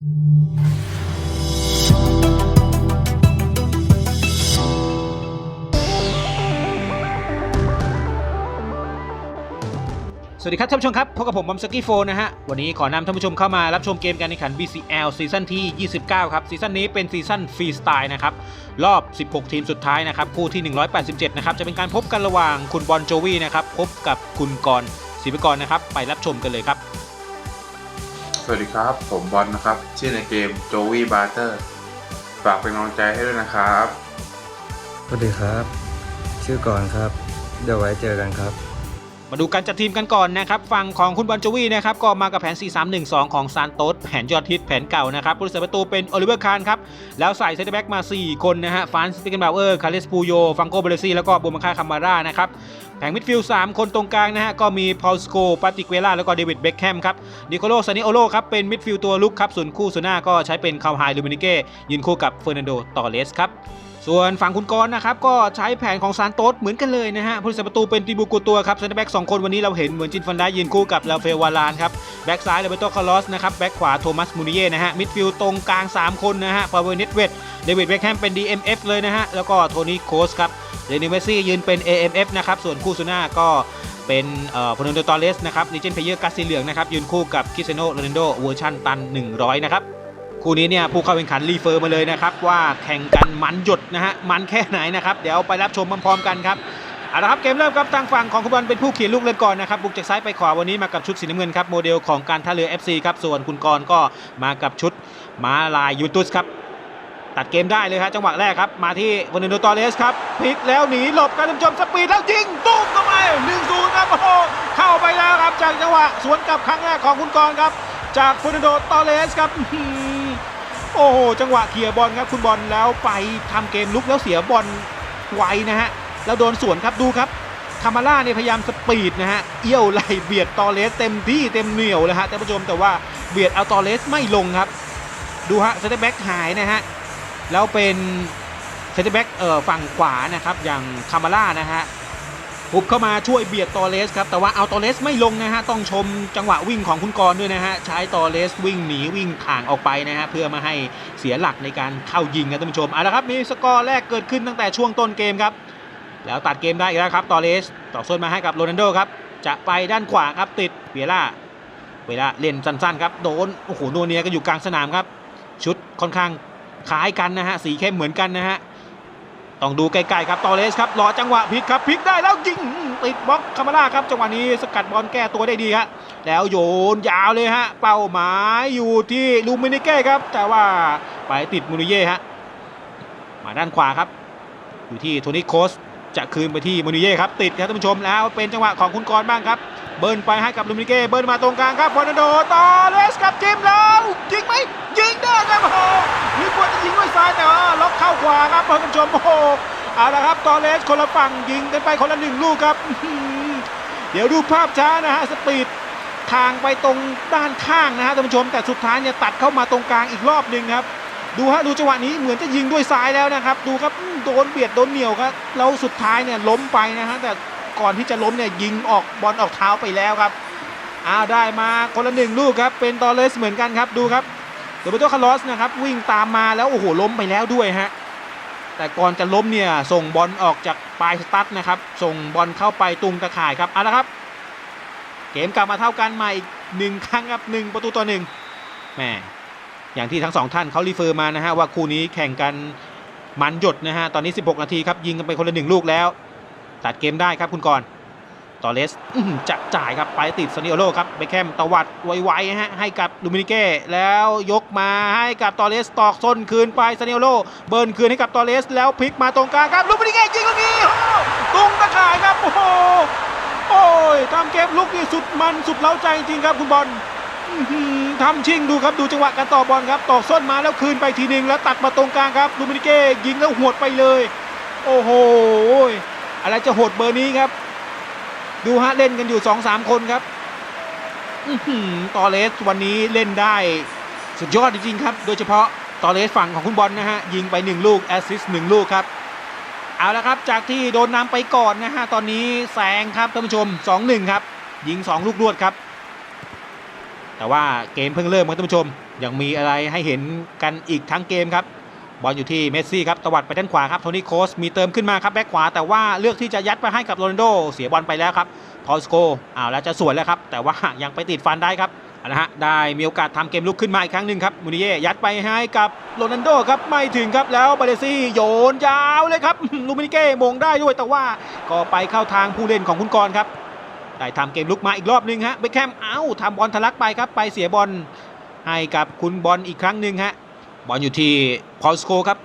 สวัสดีครับท่านผู้ชมครับพบกับผมบอมสกี้โฟนะฮะ วันนี้ขอนำท่านผู้ชมเข้ามารับชมเกมการแข่งขัน BCL ซีซั่นที่ 29 ครับ ซีซั่นนี้เป็นซีซั่นฟรีสไตล์นะครับ รอบ 16 ทีมสุดท้ายนะครับ คู่ที่ 187 นะครับ จะเป็นการพบกันระหว่างคุณบอลโจวีนะครับ พบกับคุณกรศิวิกรนะครับ ไปรับชมกันเลยครับ สวัสดีครับ ผมบอลนะครับ ชื่อในเกมโจวี่บาร์เตอร์ฝากเป็นกำลังใจให้ด้วยนะครับ สวัสดีครับ ชื่อก่อนครับ เดี๋ยวไว้เจอกันครับ มาดูการจัดทีมกันก่อนนะครับฝั่งของคุณบอลจวีนะครับก็มากับแผน 4-3-1-2 ของซานโตสแผนยอดฮิตแผนเก่านะครับผู้รักษาประตูเป็นโอลิเวอร์คานครับแล้วใส่เซนเตอร์แบ็กมา 4 คนนะฮะฟานสปิเกนบาวเออร์คาเลสปูโยฟังโกเบเลซีแล้วก็โบมาคาคามาร่านะครับแผงมิดฟิลด์3คนตรงกลางนะฮะก็มีพอลสโกปาติกเวล่าแล้วก็เดวิดเบคแฮมครับดิโคโลซานิโอโลครับเป็นมิดฟิลด์ตัวลุกครับส่วนคู่ส่วนหน้าก็ใช้เป็นคาวไฮลูมินิเก้ยืนคู่กับเฟอร์นันโดตอเลสครับ ส่วนฝั่งคุณกรณ์นะครับก็ใช้แผนของซานโตสเหมือนกันเลยนะฮะผู้รักษาประตูเป็นติบูกูตัวครับเซนเตอร์แบ็กสองคนวันนี้เราเห็นเหมือนจินฟันได้ยืนคู่กับลาเฟวาลานครับแบ็กซ้ายเลเบโตคาร์ลอสนะครับแบ็กขวาโทมัสมูนิเย่นะฮะมิดฟิลด์ตรงกลาง 3 คนนะฮะฟาเวเนตเวดเดวิดเบคแฮมเป็น DMF เลยนะฮะแล้วก็โทนี่โคสครับเรนิเมซี่ยืนเป็น AMF นะครับส่วนคู่ซูน่าก็เป็นเอ่อพนนโดตอเลสนะครับลิเจนเพเยอร์กัสสีเหลืองนะครับยืนคู่กับคริสเซโนโรนัลโดเวอร์ชันตัน 100 นะครับ คู่นี้เนี่ยผู้เข้าแข่งขันรีเฟอร์มาเลยนะครับ ว่าแข่งกันมันหยดนะฮะมันแค่ไหนนะครับ เดี๋ยวไปรับชมพร้อมๆกันครับเอาละครับเกมเริ่มครับทางฝั่งของคุณบอลเป็นผู้เขียนลูกเล่นก่อนนะครับบุกจากซ้ายไปขวาวันนี้มากับชุดสีน้ำเงินครับโมเดลของการท่าเรือ FC ครับส่วนคุณกรณ์ก็มากับชุดมาลายยูตุสครับตัดเกมได้เลยครับจังหวะแรกครับมาที่วานิโดตอเรสครับพลิกแล้วหนีหลบการท่านผู้ชมสปีดแล้วยิงตุ้มเข้าไป1 0ครับโอ้โหเข้าไปแล้วครับจากจังหวะสวนกลับครั้งแรกของคุณกรณ์ครับ จากฟอร์นันโดตอเรสครับ โอ้โหจังหวะเคลียร์บอลครับคุณบอลแล้วไปทำเกมลุกแล้วเสียบอลไวนะฮะแล้วโดนสวนครับดูครับคามาร่าเนี่ยพยายามสปีดนะฮะเอี้ยวไหลเบียดตอเรสเต็มที่เต็มเหนียวเลยฮะท่านผู้ชมแต่ว่าเบียดเอาตอเรสไม่ลงครับ ดูฮะเซนเตอร์แบ็กหายนะฮะแล้วเป็นเซนเตอร์แบ็กเอ่อฝั่งขวานะครับอย่างคามาร่านะฮะ บุกเข้ามาช่วยเบียดตอเลสครับ แต่ว่าเอาตอเลสไม่ลงนะฮะ ต้องชมจังหวะวิ่งของคุณกรณ์ด้วยนะฮะ ใช้ตอเลสวิ่งหนีวิ่งถ่างออกไปนะฮะ เพื่อมาให้เสียหลักในการเข้ายิงนะท่านผู้ชมเอาละครับมีสกอร์แรกเกิดขึ้นตั้งแต่ช่วงต้นเกมครับ แล้วตัดเกมได้อีกแล้วครับตอเลสต่อส้นมาให้กับโรนัลโดครับจะไปด้านขวาครับติดเวียร่าเวลาเล่นสั้นๆครับโดนโอ้โหนัวเนียกันอยู่กลางสนามครับ ชุดค่อนข้างคล้ายกันนะฮะสีเข้มเหมือนกันนะฮะ ต้องดูใกล้ๆครับตอเลสครับรอจังหวะพลิกครับพลิกได้แล้วยิงติดบล็อกคามาร่าครับจังหวะนี้สกัดบอลแก้ตัวได้ดีครับแล้วโยนยาวเลยฮะเป้าหมายอยู่ที่ลูมินิเก้ครับ แต่ว่าไปติดมูนิเย่ฮะมาด้านขวาครับ อยู่ที่โทนี่โคส จะคืนไปที่มูนิเย่ครับติดครับท่านผู้ชมแล้วเป็นจังหวะของคุณกรณ์บ้างครับ เบิร์นไปให้กับลูมินิเก้เบิร์นมาตรงกลางครับฟอนันโดตอเลสครับจิมแล้วยิงไหมยิงได้ครับโอ้โหนึกว่าจะยิงด้วยซ้ายแต่ว่าล็อกเข้าขวาครับท่านผู้ชมโอ้โหเอาละครับตอเลสคนละฝั่งยิงกันไปคนละหนึ่งลูกครับ เดี๋ยวดูภาพช้านะฮะสปีดทางไปตรงด้านข้างนะฮะท่านผู้ชมแต่สุดท้ายเนี่ยตัดเข้ามาตรงกลางอีกรอบหนึ่งครับ ดูฮะดูจังหวะนี้เหมือนจะยิงด้วยซ้ายแล้วนะครับ ดูครับโดนเบียดโดนเหนียวครับแล้วสุดท้ายเนี่ยล้มไปนะฮะแต่ก่อนที่จะล้มเนี่ยยิงออกบอลออกเท้าไปแล้วครับอ้าวได้มาคนละหนึ่งลูกครับเป็นตอเลสเหมือนกันครับดูครับเดวิดโตคาร์ลอสนะครับวิ่งตามมาแล้วโอ้โหล้มไปแล้วด้วยฮะแต่ก่อนจะล้มเนี่ยส่งบอลออกจากปลายสตั๊ดนะครับส่งบอลเข้าไปตุงตะข่ายครับเอาละครับ เกมกลับมาเท่ากันมาอีกหนึ่งครั้งครับหนึ่งประตูต่อหนึ่งแหม อย่างที่ทั้งสองท่านเขารีเฟอร์มานะฮะว่าคู่นี้แข่งกันมันหยดนะฮะตอนนี้ 16 นาทีครับยิงกันไปคนละหนึ่งลูกแล้ว ตัดเกมได้ครับคุณกรตอเลสจะจ่ายครับไปติดซานิโอโลครับไปแคมตวัดไวๆฮะให้กับลูมินิเก้แล้วยกมาให้กับตอเลสตอกส้นคืนไปซานิโอโลเบิร์นคืนให้กับตอเลส แล้วพลิกมาตรงกลางครับลูมินิเก้ยิงลูกนี้โอ้โหตุ้งตะข่ายครับโอ้โหโอ้ยทำเกมลุกนี่สุดมันสุดเล้าใจจริงครับคุณบอล ทำชิงดูครับดูจังหวะการต่อบอลครับต่อส้นมาแล้วคืนไปทีหนึ่งแล้วตัดมาตรงกลางครับลูมินิเก้ยิงแล้วหวดไปเลย โอ้โหอะไรจะโหดเบอร์นี้ครับ ดูฮะเล่นกันอยู่2องสามคนครับอือหือตอเลสวันนี้เล่นได้สุดยอดจริงๆครับ โดยเฉพาะตอเลสฝั่งของคุณบอลนะฮะยิงไป 1 ลูกแอสซิสต์หนึ่งลูกครับเอาละครับจากที่โดนนำไปก่อนนะฮะตอนนี้แซงครับท่านผู้ชม 2-1 ครับ ยิง 2 ลูกรวดครับ แต่ว่าเกมเพิ่งเริ่มครับท่านผู้ชม ยังมีอะไรให้เห็นกันอีกทั้งเกมครับ บอลอยู่ที่เมสซี่ครับตวัดไปด้านขวาครับโทนี่โคสมีเติมขึ้นมาครับแบ็คขวา แต่ว่าเลือกที่จะยัดไปให้กับโรนัลโดเสียบอลไปแล้วครับพอลสโกอ้าวแล้วจะสวนแล้วครับ แต่ว่ายังไปติดฟันได้ครับเอาละฮะได้มีโอกาสทำเกมลุกขึ้นมาอีกครั้งหนึ่งครับมูนิเย่ยัดไปให้กับโรนัลโดครับไม่ถึงครับแล้วบาเลซี่โยนยาวเลยครับลูมินิเก้มงได้ด้วยแต่ว่าก็ไปเข้าทางผู้เล่นของคุณกรครับ ได้ทำเกมลุกมาอีกรอบหนึ่งฮะเบคแคมเอ้าทำบอลทะลักไปครับ ไปเสียบอลให้กับคุณบอลอีกครั้งหนึ่งฮะบอลอยู่ที่พอลสโกครับ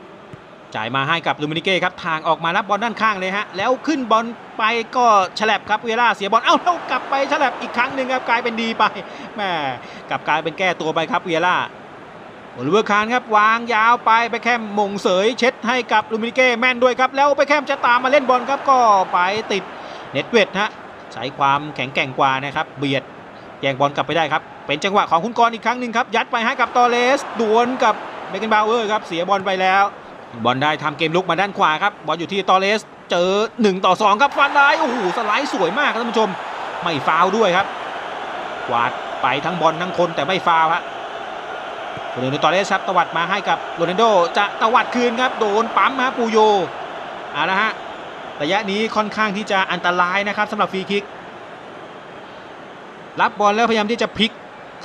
จ่ายมาให้กับลูมินิเก้ครับทางออกมารับบอลด้านข้างเลยฮะแล้วขึ้นบอลไปก็ฉลับครับเวลาเสียบอลเอ้าแล้วกลับไปฉลับอีกครั้งหนึ่งครับกลายเป็นดีไปแม่กลับกลายเป็นแก้ตัวไปครับเวียร่าโอลิเวอร์คานครับวางยาวไปไปแคมมงเสยเช็ดให้กับลูมินิเก้แม่นด้วยครับแล้วไปแคมจะตามมาเล่นบอลครับก็ไปติดเน็ตเวทฮะ ใช้ความแข็งแกร่งกว่านะครับเบียดแย่งบอลกลับไปได้ครับ เป็นจังหวะของคุณกรอีกครั้งหนึ่งครับยัดไปให้กับตอเลสดวลกับเบเกนบาวเออร์ครับเสียบอลไปแล้ว บอลได้ทำเกมลุกมาด้านขวาครับบอลอยู่ที่ตอเลสเจอ 1 ต่อ 2 ครับฟันได้โอ้โหสไลด์สวยมากครับท่านผู้ชมไม่ฟาวด้วยครับกวาดไปทั้งบอลทั้งคนแต่ไม่ฟาวฮะโรนัลโดตอเลสครับตวัดมาให้กับโรนัลโดจะตวัดคืนครับโดนปั๊มฮะปูโยเอาละฮะ ระยะนี้ค่อนข้างที่จะอันตรายนะครับสำหรับฟรีคิก รับบอลแล้วพยายามที่จะพลิก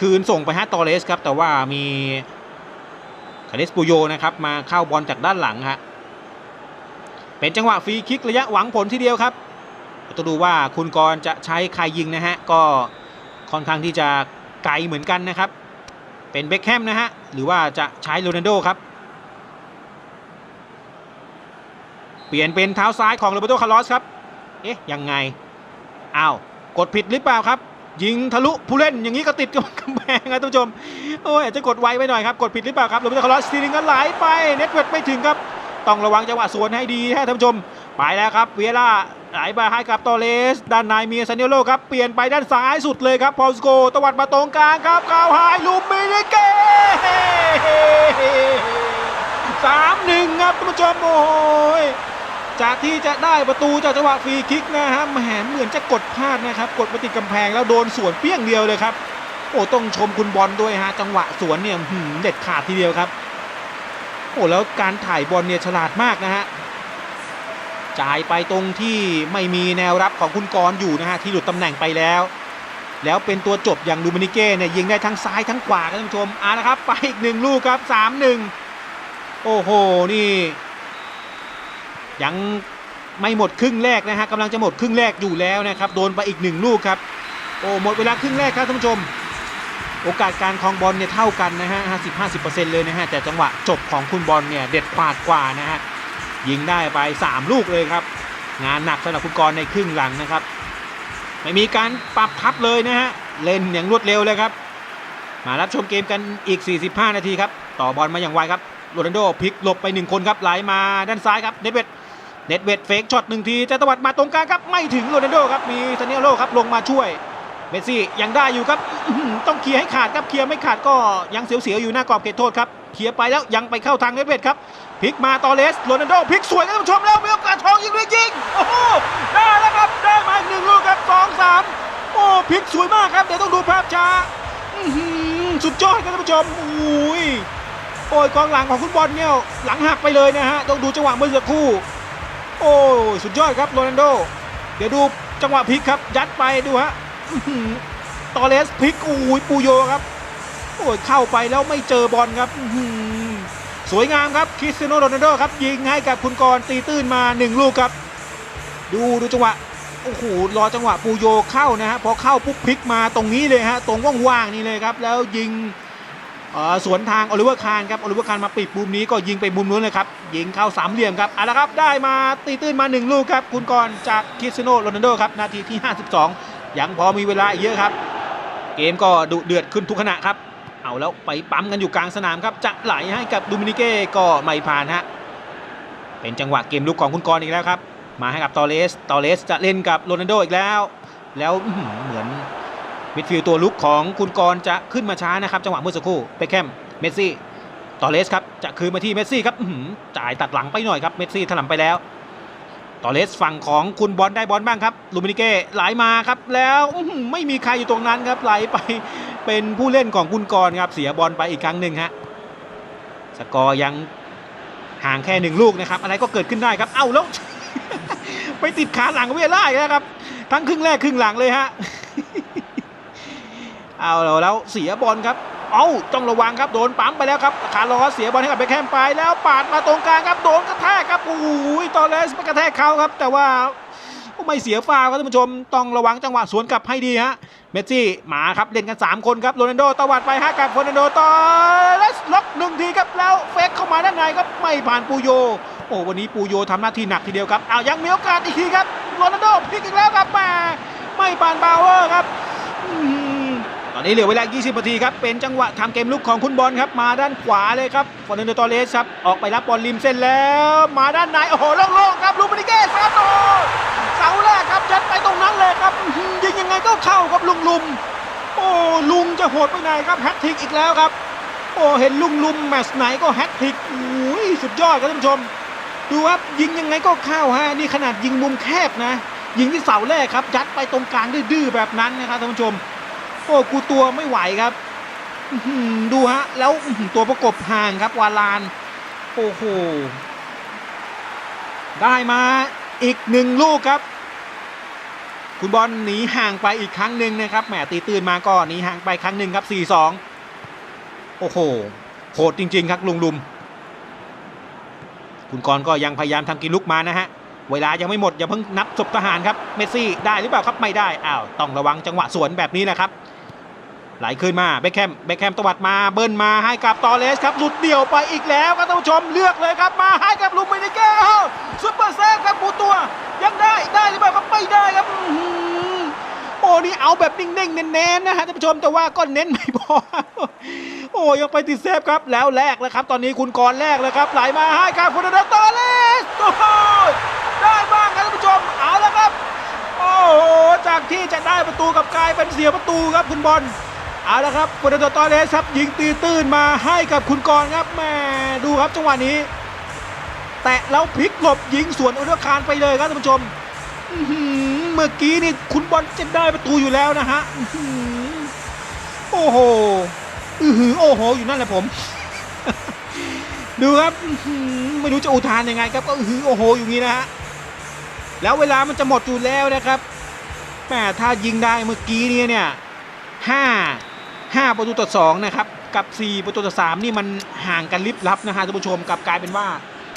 คืนส่งไปฮะตอเลสครับแต่ว่ามีคาเลสปูโยนะครับมาเข้าบอลจากด้านหลังฮะเป็นจังหวะฟรีคิกระยะหวังผลทีเดียวครับต้องดูว่าคุณกรณ์จะใช้ใครยิงนะฮะก็ค่อนข้างที่จะไกลเหมือนกันนะครับ เป็นเบคแฮมนะฮะหรือว่าจะใช้โรนัลโดครับ เปลี่ยนเป็นเท้าซ้ายของโรเบโตคาร์ลอสครับ เอ๊ะ ยังไง อ้าว กดผิดหรือเปล่าครับ ยิงทะลุผู้เล่นอย่างนี้ก็ติดกับกำแพงครับท่านผู้ชม โอ้ยอาจจะกดไวไปหน่อยครับ กดผิดหรือเปล่าครับโรเบโตคาร์ลอสทีนึงก็ไหลไป เน็ตเวิร์ดไม่ถึงครับ ต้องระวังจังหวะสวนให้ดีฮะท่านผู้ชม ไปแล้วครับ เวียร่าไหลไปให้กับตอเลส ด้านในมีซานิโลครับ เปลี่ยนไปด้านซ้ายสุดเลยครับ พอลสโกตวัดมาตรงกลางครับก้าวหายลูมินิเก้สามหนึ่งครับท่านผู้ชมโอ้ย จากที่จะได้ประตูจากจังหวะฟรีคิกนะฮะแหมเหมือนจะกดพลาดนะครับ กดมาติดกำแพงแล้วโดนสวนเปี้ยงเดียวเลยครับ โอ้ต้องชมคุณบอลด้วยฮะจังหวะสวนเนี่ยหืมเด็ดขาดทีเดียวครับ โอ้แล้วการถ่ายบอลเนี่ยฉลาดมากนะฮะจ่ายไปตรงที่ไม่มีแนวรับของคุณกรอยู่นะฮะที่หลุดตำแหน่งไปแล้ว แล้วเป็นตัวจบอย่างดูมินิเก้เนี่ยยิงได้ทั้งซ้ายทั้งขวาครับท่านผู้ชมอ่านะครับ ไปอีกหนึ่งลูกครับสามหนึ่งโอ้โหนี่ ยังไม่หมดครึ่งแรกนะฮะกำลังจะหมดครึ่งแรกอยู่แล้วนะครับโดนไปอีกหนึ่งลูกครับโอ้หมดเวลาครึ่งแรกครับท่านผู้ชม โอกาสการครองบอลเนี่ยเท่ากันนะฮะ 50 50 เลยนะฮะ แต่จังหวะจบของคุณบอลเนี่ยเด็ดขาดกว่านะฮะ ยิงได้ไป 3 ลูกเลยครับ งานหนักสำหรับคุณกรในครึ่งหลังนะครับ ไม่มีการปรับทับเลยนะฮะ เล่นอย่างรวดเร็วเลยครับ มารับชมเกมกันอีก 45 นาทีครับ ต่อบอลมาอย่างไวครับโรนัลโดพลิกหลบไป 1 คนครับไหลมาด้านซ้ายครับเนตเวด เนตเวดเฟกช็อตหนึ่งทีจะตวัดมาตรงกลางครับไม่ถึงโรนัลโดครับมีซานิโอโลครับลงมาช่วยเมสซี่ยังได้อยู่ครับต้องเคลียร์ให้ขาดครับเคลียร์ไม่ขาดก็ยังเสียวๆอยู่หน้ากรอบเขตโทษครับเคลียร์ไปแล้วยังไปเข้าทางเนตเวดครับพลิกมาตอเลสโรนัลโดพลิกสวยครับท่านผู้ชมแล้วมีโอกาสทองยิงด้วยยิงโอ้โหได้แล้วครับได้มาอีกหนึ่งลูกครับสองสามโอ้พลิกสวยมากครับเดี๋ยวต้องดูภาพช้าอือหือสุดยอดครับท่านผู้ชมอุ้ยโอ้ยกองหลังของคุณบอลเนี่ยหลังหักไปเลยนะฮะต้องดูจังหวะเมื่อสักครู่ โอ้ยสุดยอดครับโรนัลโด เดี๋ยวดูจังหวะพลิกครับ ยัดไปดูฮะตอเลสพลิกอุ้ยปูโยครับ โอ้ยเข้าไปแล้วไม่เจอบอลครับสวยงามครับคริสเตียโนโรนัลโดครับ ยิงให้กับคุณกรตีตื้นมาหนึ่งลูกครับ ดูดูจังหวะโอ้โหรอจังหวะปูโยเข้านะฮะพอเข้าปุ๊บพลิกมาตรงนี้เลยฮะตรงว่างๆนี่เลยครับ แล้วยิง สวนทางโอลิเวอร์คานครับโอลิเวอร์คานมาปิดมุมนี้ก็ยิงไปมุมนู้นเลยครับยิงเข้าสามเหลี่ยมครับเอาละครับได้มาตีตื้นมาหนึ่งลูกครับคุณกรณ์จากคริสเตียโนโรนัลโดครับนาทีที่ 52 ยังพอมีเวลาเยอะครับ เกมก็ดุเดือดขึ้นทุกขณะครับ เอาแล้วไปปั๊มกันอยู่กลางสนามครับจะไหลให้กับดูมินิเก้ก็ไม่ผ่านฮะเป็นจังหวะเกมลุกของคุณกรณ์อีกแล้วครับมาให้กับตอเลสตอเลสจะเล่นกับโรนัลโดอีกแล้ว แล้วเหมือน มิดฟิลด์ตัวลุกของคุณกรจะขึ้นมาช้านะครับ จังหวะเมื่อสักครู่เบคแคมเมสซี่ตอเลสครับจะคืนมาที่เมสซี่ครับจ่ายตัดหลังไปหน่อยครับเมสซี่ถลำไปแล้วตอเลสฝั่งของคุณบอลได้บอลบ้างครับลูมินิเก้ไหลมาครับ แล้วไม่มีใครอยู่ตรงนั้นครับไหลไปเป็นผู้เล่นของคุณกรครับเสียบอลไปอีกครั้งหนึ่งฮะสกอร์ยังห่างแค่หนึ่งลูกนะครับอะไรก็เกิดขึ้นได้ครับ เอ้าแล้วไปติดขาหลังเวียร่าอีกแล้วครับ ทั้งครึ่งแรกครึ่งหลังเลยฮะ เอาแล้วแล้วเสียบอลครับ เอ้าต้องระวังครับโดนปั๊มไปแล้วครับคาร์ลอสเสียบอลให้กับเบคแฮมไปแล้วปาดมาตรงกลางครับโดนกระแทกครับโอ้โหตอนแรกไปกระแทกเขาครับ แต่ว่าไม่เสียฟาวครับท่านผู้ชมต้องระวังจังหวะสวนกลับให้ดีฮะเมสซี่มาครับเล่นกัน 3 คนครับโรนัลโดตวัดไปฮะกับโรนัลโดต่อเลสล็อกหนึ่งทีครับแล้วเฟกเข้ามาด้านในครับไม่ผ่านปูโย โอ้วันนี้ปูโยทำหน้าที่หนักทีเดียวครับอ้าวยังมีโอกาสอีกทีครับโรนัลโดพลิกอีกแล้วครับมาไม่ผ่านบาวเวอร์ครับ อนนี้เหลือเวลา 20 นาทีครับ เป็นจังหวะทำเกมลุกของคุณบอลครับ มาด้านขวาเลยครับฟอร์นันโดตอเรสครับ ออกไปรับบอลริมเส้นแล้ว มาด้านใน โอ้โหโล่งๆครับ ลูมินิเกสครับโอ้เสาแรกครับยัดไปตรงนั้นเลยครับ ยิงยังไงก็เข้าครับลุงลุม โอ้ลุงจะโหดไปไหนครับแฮตทิกอีกแล้วครับ โอ้เห็นลุงลุมแมตช์ไหนก็แฮตทิกโอ้ยสุดยอดครับท่านผู้ชม ดูครับยิงยังไงก็เข้าฮะ นี่ขนาดยิงมุมแคบนะ ยิงที่เสาแรกครับ ยัดไปตรงกลางดื้อๆแบบนั้นนะครับท่านผู้ชม โอ้กูตัวไม่ไหวครับดูฮะ แล้วตัวประกบห่างครับวาลาน โอ้โห ได้มาอีกหนึ่งลูกครับ คุณบอลหนีห่างไปอีกครั้งหนึ่งนะครับ แหมตีตื่นมาก็หนีห่างไปครั้งหนึ่งครับ 4-2 โอ้โห โหดจริง ๆ ครับลุงลุม คุณกรก็ยังพยายามทำกินลุกมานะฮะ เวลายังไม่หมดอย่าเพิ่งนับศพทหารครับเมสซี่ได้หรือเปล่าครับไม่ได้อ้าวต้องระวังจังหวะสวนแบบนี้นะครับไหลขึ้นมาเบคแฮมเบคแฮมตวัดมาเบิ้ลมาให้กับตอเลสครับหลุดเดี่ยวไปอีกแล้วครับท่านผู้ชมเลือกเลยครับมาให้กับลูมินิเก้ซุปเปอร์เซฟครับปูตัวยังได้ได้หรือเปล่าครับไม่ได้ครับโอ้นี่เอาแบบนิ่งๆเน้นๆนะฮะท่านผู้ชมแต่ว่าก็เน้นไม่พอโอ้ยังไปติดเซฟครับแล้วแลกแล้วครับ ตอนนี้คุณกรณ์แลกเลยครับไหลมาให้กับคุณเดตอเลสโอ้โห ได้บ้างครับท่านผู้ชมเอาแล้วครับ โอ้โหจากที่จะได้ประตูกับกลายเป็นเสียประตูครับคุณบอลเอาละครับคุณเดตอเลสครับยิงตีตื้นมาให้กับคุณกรครับแม่ดูครับจังหวะนี้ แตะแล้วพลิกหลบยิงสวนอุดคารไปเลยครับท่านผู้ชมเมื่อกี้นี่คุณบอลจะได้ประตูอยู่แล้วนะฮะโอ้โหอือหือโอ้โห อยู่นั่นแหละผม ดูครับไม่รู้จะอุทานยังไงครับก็อือหือโอ้โหอยู่งี้นะฮะ แล้วเวลามันจะหมดอยู่แล้วนะครับแหมถ้ายิงได้เมื่อกี้เนี่ยเนี่ยห้าห้าประตูต่อสองนะครับกับ 4 ประตูต่อสามนี่มันห่างกันลิบลับนะฮะท่านผู้ชมกับกลายเป็นว่า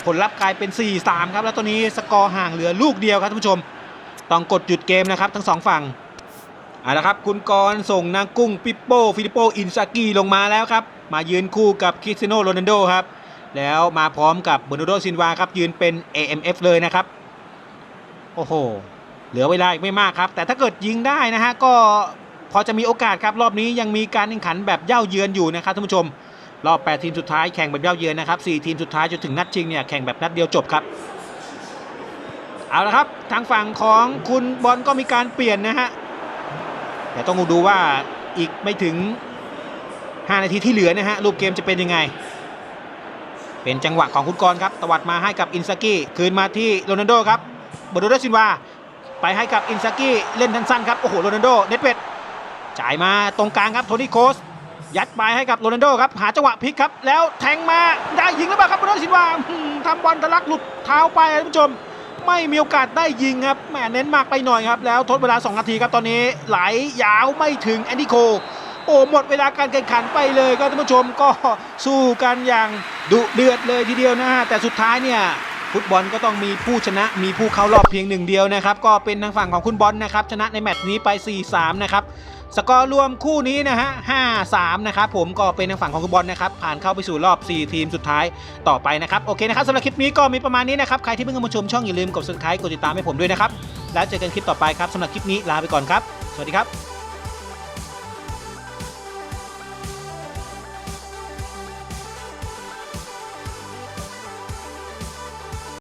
ผลลัพธ์กลายเป็น 4-3 ครับ แล้วตอนนี้สกอร์ห่างเหลือลูกเดียวครับท่านผู้ชม ต้องกดหยุดเกมนะครับ ทั้งสองฝั่งเอาละครับ คุณกรส่งนางกุ้งปิปโป้ฟิลิปโปอินซากิลงมาแล้วครับ มายืนคู่กับคริสเตียโนโรนัลโดครับ แล้วมาพร้อมกับเบอร์นโดซินวาครับยืนเป็น AMF เลยนะครับ โอ้โห เหลือเวลาอีกไม่มากครับ แต่ถ้าเกิดยิงได้นะฮะก็พอจะมีโอกาสครับรอบนี้ยังมีการแข่งขันแบบเย่าเยือนอยู่นะครับท่านผู้ชม รอบ 8 ทีมสุดท้ายแข่งแบบเย่าเยือนนะครับ 4 ทีมสุดท้ายจนถึงนัดชิงเนี่ยแข่งแบบนัดเดียวจบครับ เอาละครับทางฝั่งของคุณบอลก็มีการเปลี่ยนนะฮะแต่ต้องดูว่าอีกไม่ถึง 5 นาทีที่เหลือนะฮะรูปเกมจะเป็นยังไง เป็นจังหวะของคุณกรครับตวัดมาให้กับอินซากิคืนมาที่โรนัลโดครับ บโดโดซินวาไปให้กับอินซากิเล่นสั้นๆครับ โอ้โหโรนัลโดเน็ตเวดจ่ายมาตรงกลางครับโทนี่โคสยัดไปให้กับโรนัลโดครับ หาจังหวะพลิกครับ แล้วแทงมาได้ยิงหรือเปล่าครับโรนัลโดซินวาทำบอลทะลักหลุดเท้าไปครับท่านผู้ชม ไม่มีโอกาสได้ยิงครับแหมเน้นมากไปหน่อยครับ แล้วทดเวลา 2 นาทีครับตอนนี้ไหลยาวไม่ถึงแอนดิโคโอ้หมดเวลาการแข่งขันไปเลยครับท่านผู้ชมก็สู้กันอย่างดุเดือดเลยทีเดียวนะฮะแต่สุดท้ายเนี่ย ฟุตบอลก็ต้องมีผู้ชนะมีผู้เข้ารอบเพียงหนึ่งเดียวนะครับ ก็เป็นทางฝั่งของคุณบอลนะครับชนะในแมตช์นี้ไป 4-3 นะครับสกอร์รวมคู่นี้นะฮะ 5-3 นะครับผมก็เป็นทางฝั่งของคุณบอลนะครับ ผ่านเข้าไปสู่รอบ 4 ทีมสุดท้ายต่อไปนะครับ โอเคนะครับสำหรับคลิปนี้ก็มีประมาณนี้นะครับ ใครที่เพิ่งเข้ามาชมช่องอย่าลืมกด subscribe กดติดตามให้ผมด้วยนะครับ แล้วเจอกันคลิปต่อไปครับสำหรับคลิปนี้ลาไปก่อนครับ สวัสดีครับ